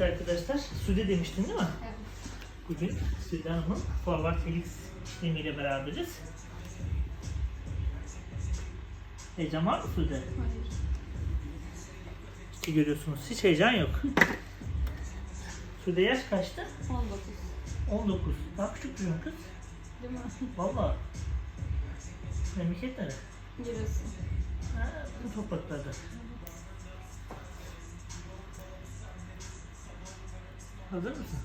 Evet arkadaşlar, Sude demiştin değil mi? Evet. Bugün Sude Hanım'ın Forward Felix işlemiyle beraberiz. Heyecan var mı Sude? Hayır. İşte görüyorsunuz hiç heyecan yok. Sude yaş kaçtı? 19. 19. Daha küçük duruyorsun kız. Değil mi? Valla. Memleket nere? Giresun. Ha, bu topraklarda. Hazır mısın?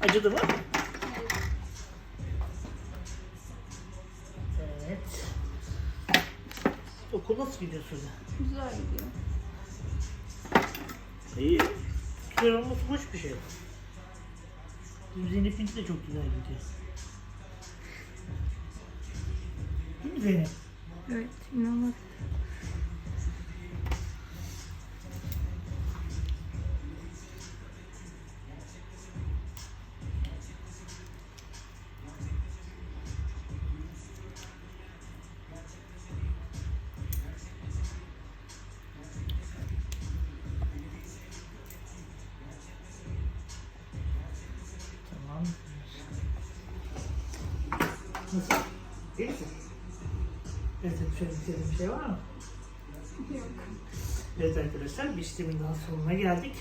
Acıdı mı? Evet. Okul nasıl gidiyor Sude? Güzel gidiyor. İyi. Güzel olması hoş bir şey. Bizim Zeynep'inki de çok güzel gidiyor. Zeynep? Evet. İnanılmaz. Tamam. Nasıl? Misin? Evet, şöyle bir şey var mı? Yok. Evet arkadaşlar, bir işlemin daha sonuna geldik.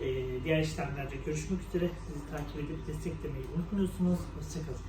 Ee, diğer işlemlerde görüşmek üzere. Sizi takip edip desteklemeyi unutmuyorsunuz. Hoşçakalın.